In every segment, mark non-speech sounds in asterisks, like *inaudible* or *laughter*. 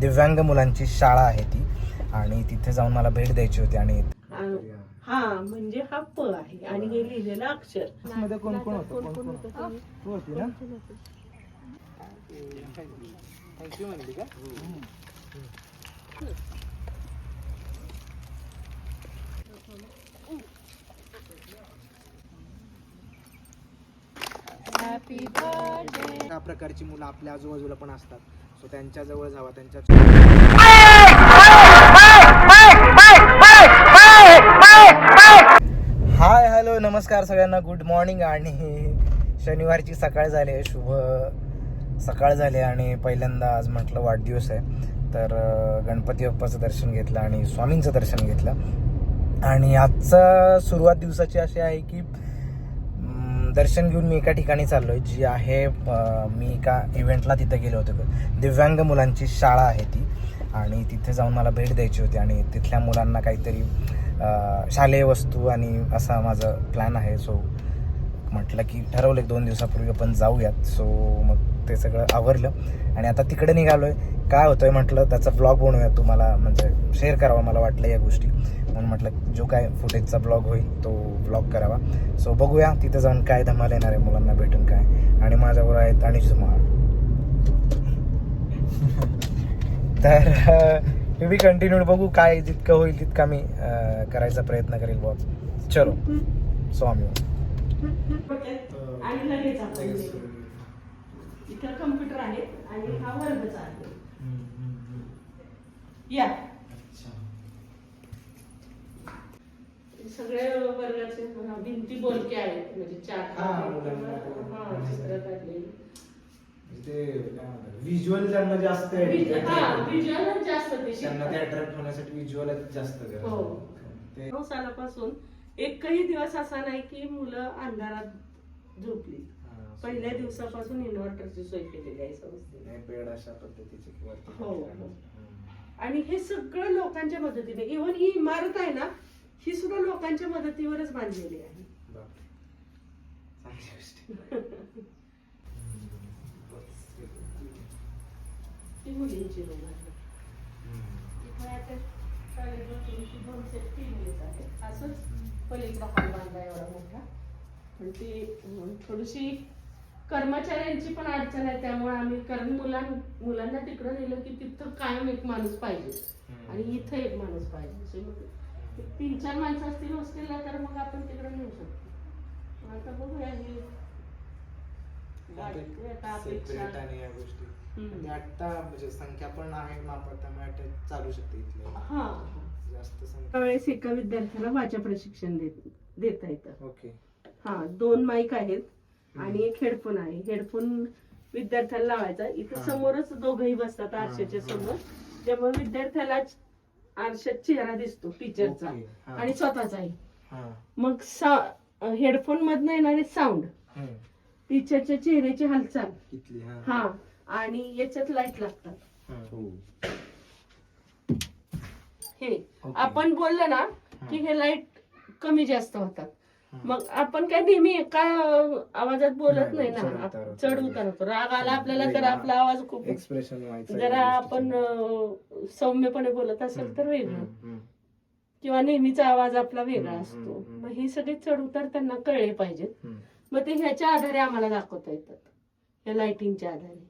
दिव्यांग मुलांची शाळा आहे ती. आणि तिथे जाऊन मला भेट द्यायची होती आणि हा म्हणजे हा प आहे आणि हे लिहिलेलं अक्षर. मध्ये कोण कोण होतं? कोण कोण तू होती ना? थँक्यू म्हणली का? या प्रकारची मुलं आपल्या आजूबाजूला पण असतात. सो त्यांच्याजवळ जावा त्यांच्या हाय हॅलो नमस्कार सगळ्यांना. गुड मॉर्निंग आणि शनिवारची सकाळ झाली आहे. शुभ सकाळ झाली आणि पहिल्यांदा आज म्हटलं वाढदिवस आहे. तर गणपती बाप्पाचं दर्शन घेतलं आणि स्वामींचं दर्शन घेतलं. आणि आजचा सुरुवात दिवसाची अशी आहे की दर्शन घेऊन मी एका ठिकाणी चाललो आहे जी आहे मी एका इव्हेंटला तिथं गेलो होतो. दिव्यांग मुलांची शाळा आहे ती. आणि तिथे जाऊन मला भेट द्यायची होती. आणि तिथल्या मुलांना काहीतरी शालेय वस्तू आणि असा माझा प्लॅन आहे. सो म्हटलं की ठरवलं एक दोन दिवसापूर्वी आपण जाऊयात. सो मग ते सगळं आवरलं. आणि आता तिकडे निघालोय. काय होतंय म्हटलं त्याचा ब्लॉग बनवूया तुम्हाला. म्हणजे शेअर करावा मला वाटलं या गोष्टी. म्हणून म्हटलं जो काय फुटेजचा ब्लॉग होईल तो ब्लॉग करावा. सो बघूया तिथे जाऊन काय धमाल येणार आहे मुलांना भेटून काय. आणि माझ्याबरोबर आहेत आणि धमाल *laughs* तर टू बी कंटिन्यूड बघू काय जितकं होईल तितका मी करायचा प्रयत्न करेल बॉ चलो. स्वामी आणि लगेच आपण. इथं कम्प्युटर आहे आणि हा वर्गच आहे. या. सगळे वर्गाचे भिंती बोलके आहेत म्हणजे चार ते- चित्र काढलेली. व्हिज्युअल ज्यांना जास्त वि- visual जास्त ते त्यांना ते. अट्रॅक्ट होण्यासाठी व्हिज्युअल जास्त गरज हो. ते सालापासून एकही दिवस असा नाही की मुलं अंधारात झोपली. पहिल्या दिवसापासून इन्व्हर्टरची सोय केलेली आहे संस्थेने अशा पद्धतीचे हो. हो. आणि हे सगळं लोकांच्या मदतीने इव्हन ही इमारत आहे ना ही सुद्धा लोकांच्या मदतीवरच बांधलेली आहे. *laughs* ती मुलींची रूम आहे. असंच पलीकडं हॉल बांधला एवढा मोठा. पण ती थोडीशी कर्मचाऱ्यांची पण अडचण आहे त्यामुळे आम्ही कारण मुलां मुलांना तिकडं नेलं की तिथं कायम एक माणूस पाहिजे. आणि इथं एक माणूस पाहिजे. असे मग तीन चार माणसं असतील हॉस्टेलला तर मग आपण तिकडे नेऊ शकतो. आता बघूया हे. आणि या गोष्टी. आता म्हणजे संख्या पण आहे मापात त्यामुळे चालू शकते इथले. हा. जास्त संख्या त्यावेळेस एका विद्यार्थ्याला वाचा प्रशिक्षण देत देता येतं. ओके. हा दोन माईक आहेत आणि एक हेडफोन आहे. हेडफोन विद्यार्थ्याला लावायचा. इथे. समोरच दोघही बसतात आरशाच्या हा. समोर. त्यामुळे विद्यार्थ्याला आरशात चेहरा दिसतो टीचरचा. आणि स्वतःचाही. हा. मग हेडफोन मधनं येणारे साऊंड. टीचरच्या चेहऱ्याची हालचाल. हा. हा. आणि याच्यात लाइट लागतात. हा. आपण बोललो ना की हे लाइट कमी जास्त होतात मग आपण काय नेहमी एका आवाजात बोलत नाही, ना. चढ उतार होतो राग आला आपल्याला तर. आपला आवाज खूप एक्सप्रेशन जरा आपण सौम्यपणे बोलत असेल तर वेगळं. किंवा नेहमीचा आवाज आपला वेगळा असतो. मग हे सगळे चढ उतार त्यांना कळले पाहिजेत. मग ते ह्याच्या आधारे आम्हाला दाखवता येतात या लाइटिंगच्या आधारे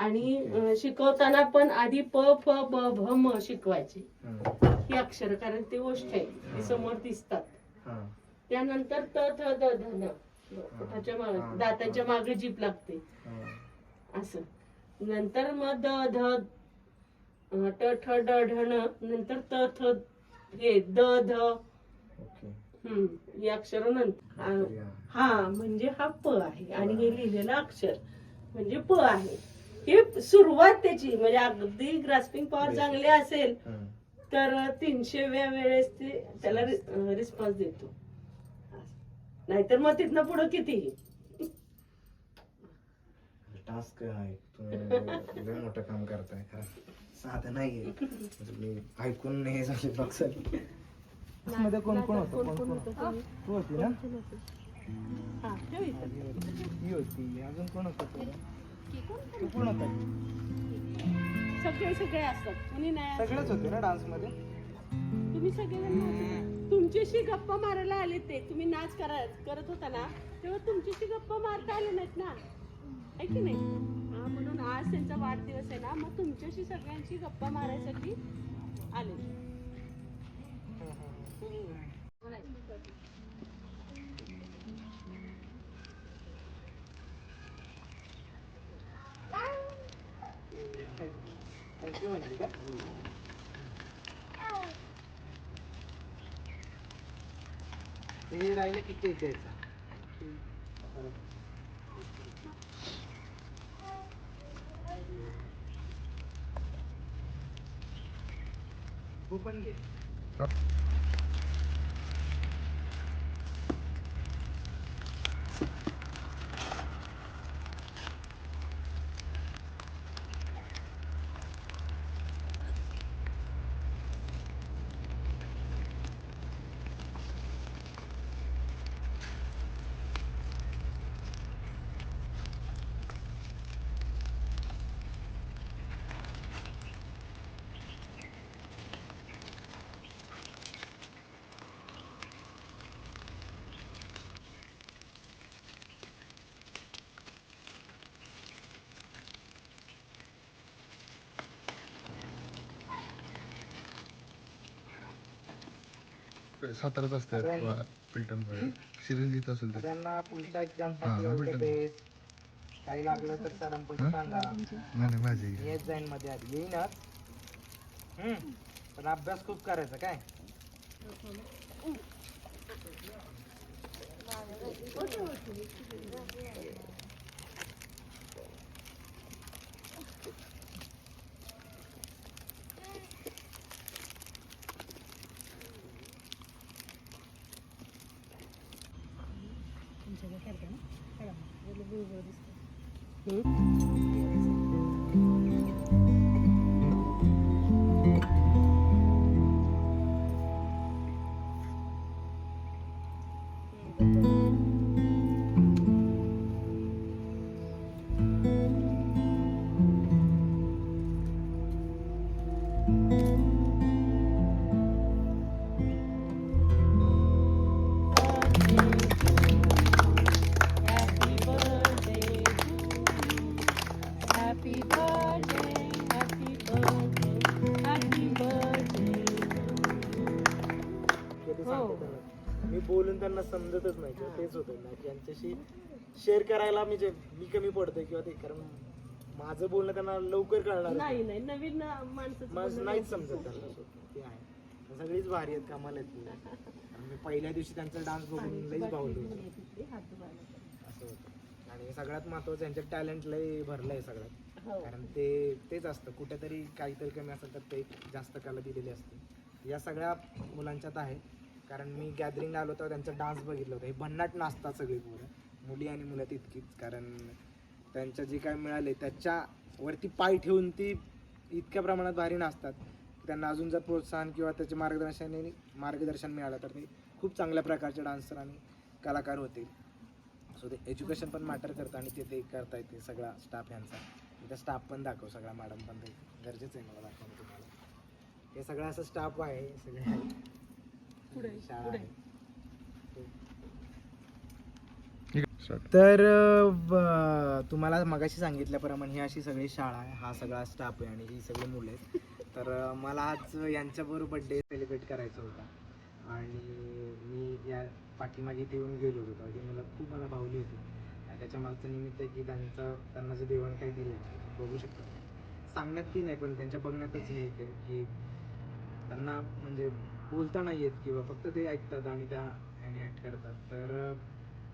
आणि शिकवताना पण आधी प फ ब भ म शिकवायचे. ही अक्षर कारण ते गोष्ट आहे ती समोर दिसतात. त्यानंतर त थ द ध न. दाताच्या मागे जीप लागते. असं. नंतर मग द ध ट ठ ड ढ न. नंतर त थ हे द ध. हम्म. ही अक्षर नंतर. अं, या. हा म्हणजे हा प आहे. आणि हे. लिहिलेलं अक्षर. म्हणजे प आहे. हे सुरुवात त्याची म्हणजे अगदी ग्रास्पिंग पॉवर चांगली असेल. तर तीनशेव्या वेळेस ते त्याला रिस्पॉन्स देतो. नाहीतर मग तिथनं पुढं किती टास्क आहे. तुम्ही मोठं काम करताय. साधं नाहीये. म्हणजे मी ऐकून हे झाले बघमध्ये कोण कोण होतं? कोण कोण होतं? तू होती ना? होती. अजून कोण होतं? सगळे सगळे असतात. कुणी नाही. सगळेच होते ना डान्समध्ये तुम्ही सगळेजण नव्हते. तुमच्याशी गप्पा मारायला आले ते. तुम्ही नाच करा करत होता ना? तेव्हा तुमच्याशी गप्पा मारता आले नाहीत ना? आहे की नाही? हा म्हणून आज त्यांचा वाढदिवस आहे ना मग तुमच्याशी सगळ्यांशी गप्पा मारायसाठी आले. थँक्यू म्हणजे का हे राहिले किती द्यायचा तू पण घे सातारात असतात किंवा पिलटण शिरंजीत असेल तर. त्यांना पुढच्या एक्झाम हा, साठी भेटेल. बेस काही लागलं तर सरांपाशी सांगा. नाही नाही माझी येत जाईन मध्ये आधी येईनच हम्म. पण अभ्यास खूप करायचा काय? गुळ दिसतो त्यांना समजतच नाही किंवा तेच होतं ना की यांच्याशी शेअर करायला मी जे मी कमी पडतोय किंवा ते कारण माझं बोलणं त्यांना लवकर कळणार नाही नाही नवीन माझं बोलणं नाहीच नाही. समजत त्यांना. ते आहे. सगळीच भारी आहेत कामाला आहेत मी पहिल्या दिवशी त्यांचा डान्स बघून लईच भावलो. असं होतं. आणि सगळ्यात महत्वाचं यांच्या टॅलेंट लय भरलंय सगळ्यात. हो. कारण ते तेच असतं. कुठेतरी काहीतरी कमी असेल तर ते जास्त कला दिलेली असते. या सगळ्या मुलांच्यात आहे. कारण मी गॅदरिंगला आलो होतो त्यांचा डान्स बघितलं होतं. हे भन्नाट नाचतात सगळी पोरं. मुली आणि मुलं तितकीच कारण त्यांच्या जे काय मिळाले त्याच्यावरती पाय ठेवून ती इतक्या प्रमाणात भारी नाचतात. त्यांना अजून जर प्रोत्साहन किंवा त्याचे मार्गदर्शन मार्गदर्शन मिळालं तर ते खूप चांगल्या प्रकारचे डान्सर आणि कलाकार होतील. सो ते एज्युकेशन पण मॅटर करतं आणि ते ते करता येते सगळा स्टाफ यांचा. त्या स्टाफ पण दाखव सगळा मॅडम पण. ते गरजेचं आहे मला दाखवणं तुम्हाला. हे सगळं असं स्टाफ आहे सगळे पुढे, पुढे. तर ब- तुम्हाला मगाशी सांगितल्याप्रमाणे ही अशी सगळी शाळा आहे. हा सगळा स्टाफ आहे आणि ही सगळी मुलं आहेत. तर अ, मला आज यांच्याबरोबर बड्डे सेलिब्रेट करायचा होता. आणि मी या पाठीमागे इथे येऊन गेलो होतो. ही मुलं खूप मला भावली होती. आणि त्याच्या मागचं निमित्त आहे की त्यांचं त्यांना जे देवण काही दिलं बघू शकतो. सांगण्यात ती नाही पण त्यांच्या बघण्यातच हे येते की त्यांना म्हणजे बोलता नाही येत किंवा फक्त ते ऐकतात आणि त्या ॲक्ट करतात. तर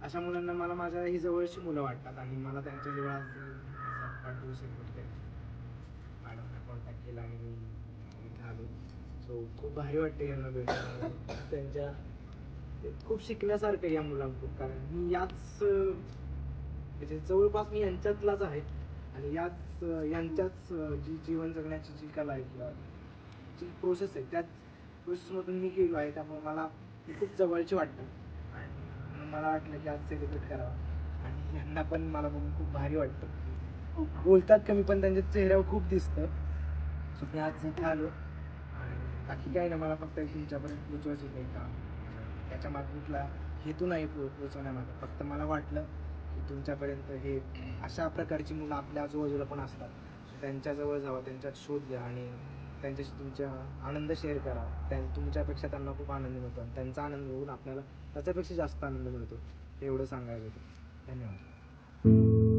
अशा मुलांना मला माझ्या ही जवळची मुलं वाटतात आणि मला त्यांच्या जवळ आज सात आठ मॅडमने कॉन्टॅक्ट केला आणि मी आलो सो खूप भारी वाटते यांना भेटून त्यांच्या खूप शिकण्यासारखं या मुलांकडून. कारण मी याच म्हणजे जवळपास मी यांच्यातलाच आहे. आणि याच यांच्याच जी जीवन जगण्याची जी कला आहे किंवा जी प्रोसेस आहे त्याच प्रोसेसमधून मी गेलो आहे त्यामुळे मला ती खूप जवळची वाटतं. आणि मला वाटलं की आज सेलिब्रेट करावं. आणि यांना पण मला बघून खूप भारी वाटतं. बोलतात कमी पण त्यांच्या चेहऱ्यावर खूप दिसतं. सो मी आज इथे आलो. आणि बाकी काही नाही मला फक्त तुमच्यापर्यंत पोचवायचं नाही का त्याच्यामागे कुठला हेतू नाही पो पोचवण्यामागं फक्त मला वाटलं की तुमच्यापर्यंत हे अशा प्रकारची मुलं आपल्या आजूबाजूला पण असतात. त्यांच्याजवळ जावं त्यांच्यात शोध घ्या आणि त्यांच्याशी तुमच्या आनंद शेअर करा. त्यां तुमच्यापेक्षा त्यांना खूप आनंद मिळतो. आणि त्यांचा आनंद बघून आपल्याला त्याच्यापेक्षा जास्त आनंद मिळतो. एवढं सांगायचं धन्यवाद.